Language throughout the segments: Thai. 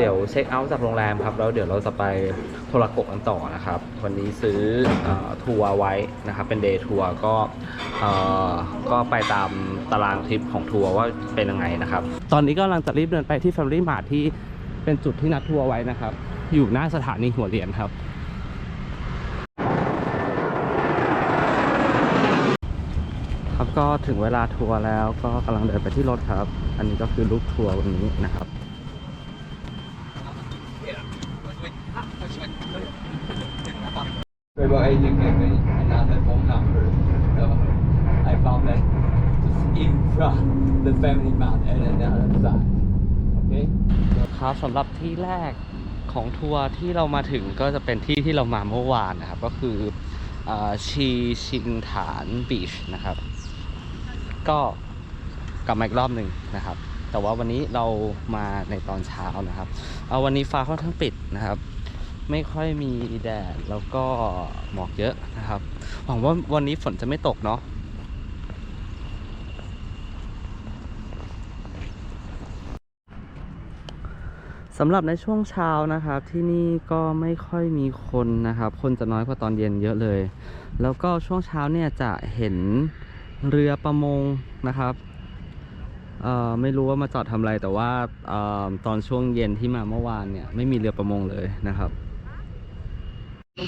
เดี๋ยวเช็คเอาท์จากโรงแรมครับ แล้วเดี๋ยวเราจะไปโทรโกะกันต่อนะครับ วันนี้ซื้ออทัวร์ไว้นะครับ เป็นเดย์ทัวร์ก็ก็ไปตามตารางทริปของทัวร์ว่าเป็นยังไงนะครับ ตอนนี้ก็กำลังจะรีบเดินไปที่ Family Mart ที่เป็นจุดที่นัดทัวร์ไว้นะครับ อยู่หน้าสถานีหัวเหรียญครับครับก็ถึงเวลาทัวร์แล้วก็กำลังเดินไปที่รถครับ อันนี้ก็คือลูกทัวร์วันนี้นะครับ Travel agent gave me another phone number, so I found that just in front the family mart and another side. Okay. ครับสำหรับที่แรกของทัวร์ที่เรามาถึงก็จะเป็นที่ที่เรามาเมื่อวานนะครับ ก็คืออชีชินฐานบีชนะครับ ก็กลับมาอีกรอบหนึ่งนะครับ แต่ว่าวันนี้เรามาในตอนเช้านะครับ เอาวันนี้ฟ้าค่อนข้างปิดนะครับ ไม่ค่อยมีแดดแล้วก็หมอกเยอะนะครับ หวังว่าวันนี้ฝนจะไม่ตกเนาะสำหรับในช่วงเช้านะครับ ที่นี่ก็ไม่ค่อยมีคนนะครับ คนจะน้อยกว่าตอนเย็นเยอะเลย แล้วก็ช่วงเช้าเนี่ยจะเห็นเรือประมงนะครับไม่รู้ว่ามาจอดทำอะไรแต่ว่าออตอนช่วงเย็นที่มาเมื่อวานเนี่ยไม่มีเรือประมงเลยนะครับ คร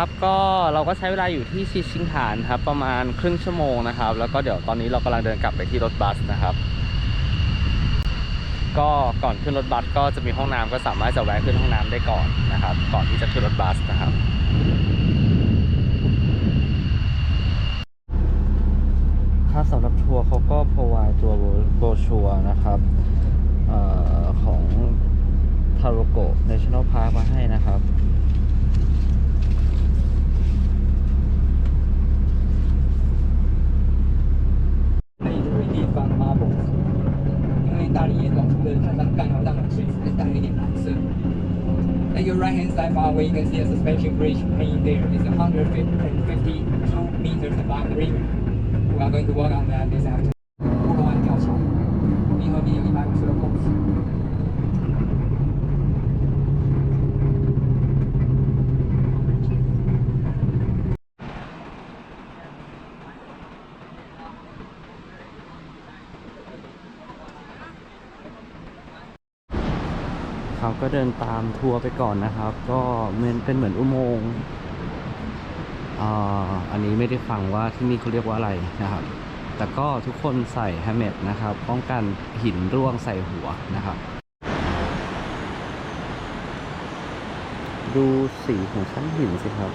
ับก็เราก็ใช้เวลาอยู่ที่ชิชิงฐานครับประมาณครึ่งชั่วโมงนะครับ แล้วก็เดี๋ยวตอนนี้เรากำลังเดินกลับไปที่รถบัสนะครับ ก็ก่อนขึ้นรถบัสก็จะมีห้องน้ำก็สามารถจะแวะขึ้นห้องน้ำได้ก่อนนะครับ ก่อนที่จะขึ้นรถบัสนะครับ ค่าสำหรับทัวร์เขาก็ provide ตัวโบชัวนะครับเออของทาโรโก National Park มาให้นะครับ 那一堆地方 marble，因为大理岩种出的它让干好让水质带一点蓝色。At your right hand side far away, you can see a suspension bridge hanging there. It's 152 meters above the river. are going to work on that this afternoon. Puro and Kyoshi. We hope you back to the books. เขาก็เดินตามทัวร์ไปก่อนนะครับ ก็เหมือนเป็นเหมือนอุโมงค์ อันนี้ไม่ได้ฟังว่าที่นี่เขาเรียกว่าอะไรนะครับ แต่ก็ทุกคนใส่แฮมเมตนะครับ ป้องกันหินร่วงใส่หัวนะครับ ดูสีของชั้นหินสิครับ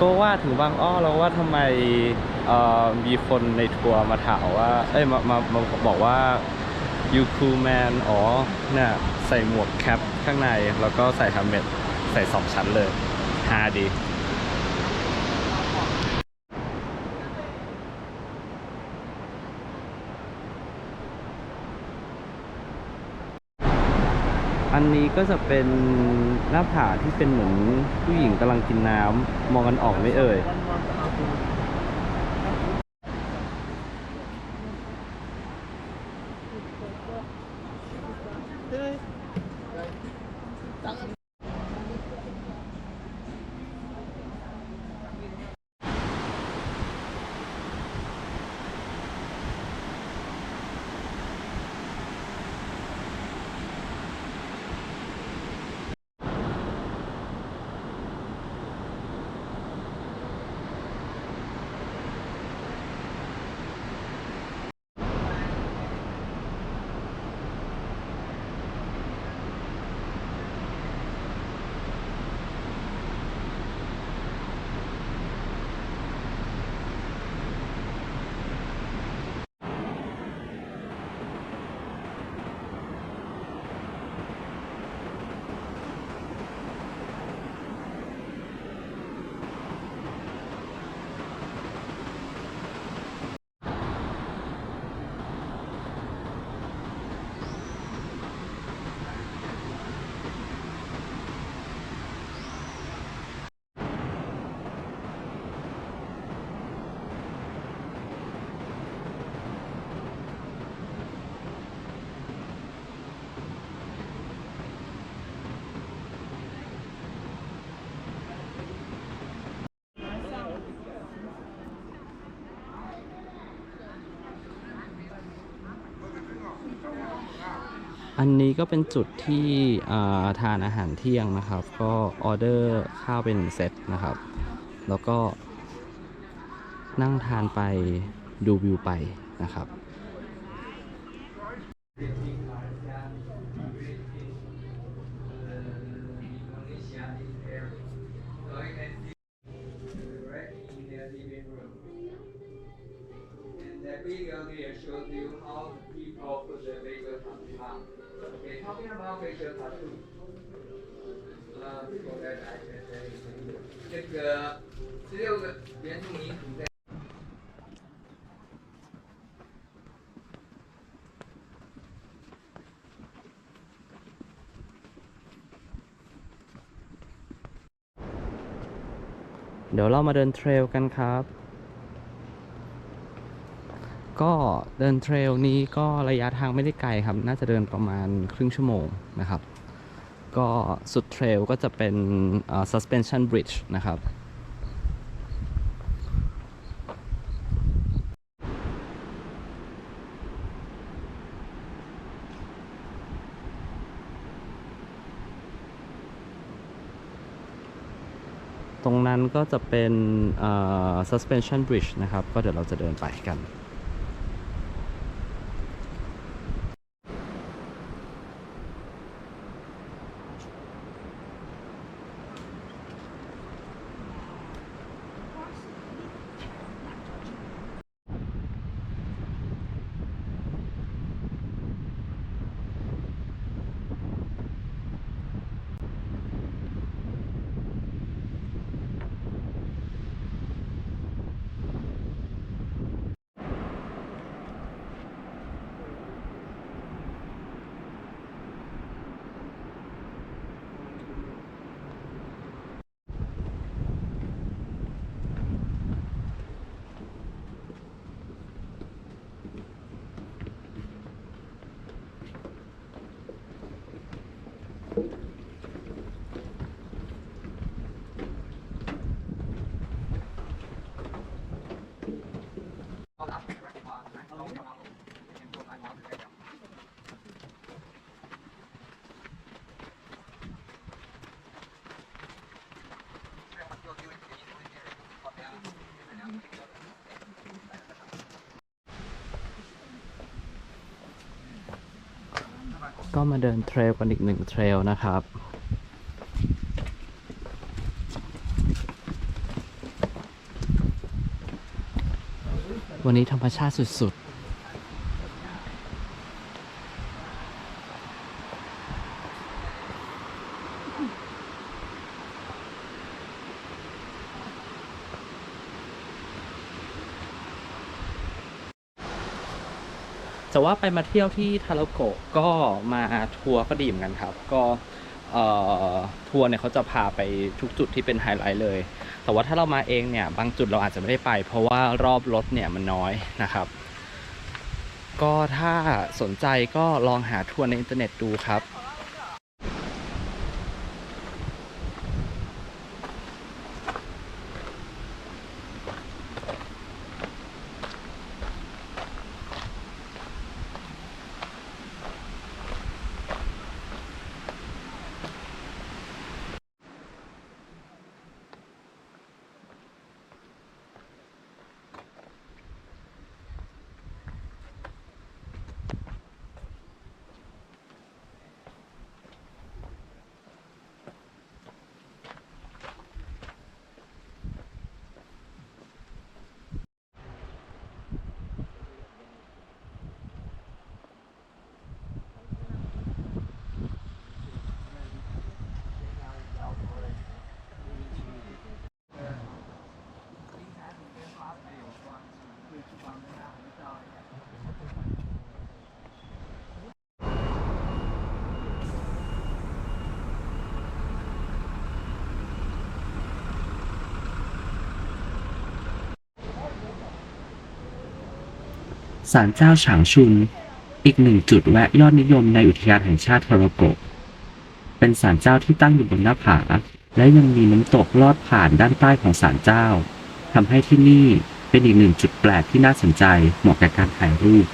ก็ว่าถึงบางอ้อแล้วว่าทำไมมีคนในทัวร์มาถามว่า เอ้ยมามามาบอกว่ายูคูแมนอ๋อเนี่ยใส่หมวกแคปข้างใน แล้วก็ใส่ฮัมเมดใส่สองชั้นเลยฮาดี ก็จะเป็นหน้าผาที่เป็นเหมือนผู้หญิงกำลังกินน้ำมองกันออกไม่เอ่ย นนี้ก็เป็นจุดที่ทานอาหารเที่ยงนะครับ ก็ออเดอร์ข้าวเป็นเซตนะครับ แล้วก็นั่งทานไปดูวิวไปนะครับ 这个十六个原住民族在。 เดี๋ยวเรามาเดินเทรลกันครับ ก็เดินเทรลนี้ก็ระยะทางไม่ได้ไกลครับ น่าจะเดินประมาณครึ่งชั่วโมงนะครับ ก็สุดเทรลก็จะเป็น suspension bridge นะครับตรงนั้นก็จะเป็น suspension bridge นะครับ ก็เดี๋ยวเราจะเดินไปกัน ก็มาเดินเทรลกันอีกหนึ่งเทรลนะครับ วันนี้ธรรมชาติสุดๆ แต่ว่าไปมาเที่ยวที่ทาโรโกะก็มาทัวร์ก็ดีเหมือนกันครับ ก็เอ่อทัวร์เนี่ยเขาจะพาไปทุกจุดที่เป็นไฮไลท์เลย แต่ว่าถ้าเรามาเองเนี่ย บางจุดเราอาจจะไม่ได้ไป เพราะว่ารอบรถเนี่ยมันน้อยนะครับ ก็ถ้าสนใจก็ลองหาทัวร์ในอินเทอร์เน็ตดูครับ ศาลเจ้าฉางชุน อีกหนึ่งจุดแวะยอดนิยมในอุทยานแห่งชาติทาโรโกะเป็นศาลเจ้าที่ตั้งอยู่บนหน้าผา และยังมีน้ำตกลอดผ่านด้านใต้ของศาลเจ้าทำให้ที่นี่เป็นอีกหนึ่งจุดแปลกที่น่าสนใจเหมาะกับการถ่ายรูป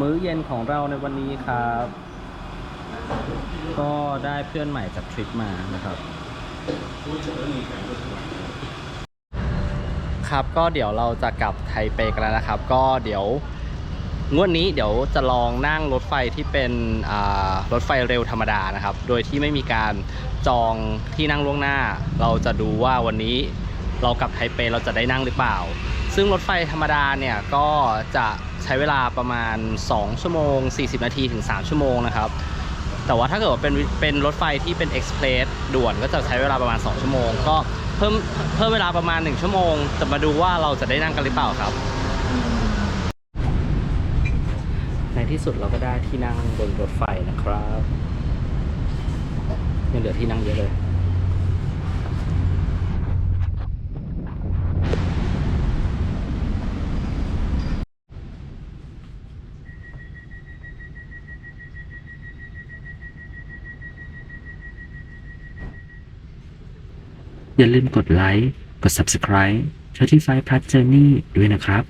มื้อเย็นของเราในวันนี้ครับ ก็ได้เพื่อนใหม่จากทริปมานะครับ ครับก็เดี๋ยวเราจะกลับไทเปกันแล้วนะครับ ก็เดี๋ยวงวดนี้เดี๋ยวจะลองนั่งรถไฟที่เป็นรถไฟเร็วธรรมดานะครับ โดยที่ไม่มีการจองที่นั่งล่วงหน้า เราจะดูว่าวันนี้เรากลับไทเปเราจะได้นั่งหรือเปล่า ซึ่งรถไฟธรรมดาเนี่ยก็จะใช้เวลาประมาณ 2 ชั่วโมง 40 นาทีถึง 3 ชั่วโมงนะครับ แต่ว่าถ้าเกิดว่าเป็นเป็นรถไฟที่เป็นเอ็กซ์เพรสด่วนก็จะใช้เวลาประมาณ 2 ชั่วโมง ก็เพิ่มเพิ่มเวลาประมาณ 1 ชั่วโมง จะมาดูว่าเราจะได้นั่งกันหรือเปล่าครับ ในที่สุดเราก็ได้ที่นั่งบนรถไฟนะครับยังเหลือที่นั่งเยอะเลย อย่าลืมกดไลค์ กด Subscribe 35 Plus Journey ด้วยนะครับ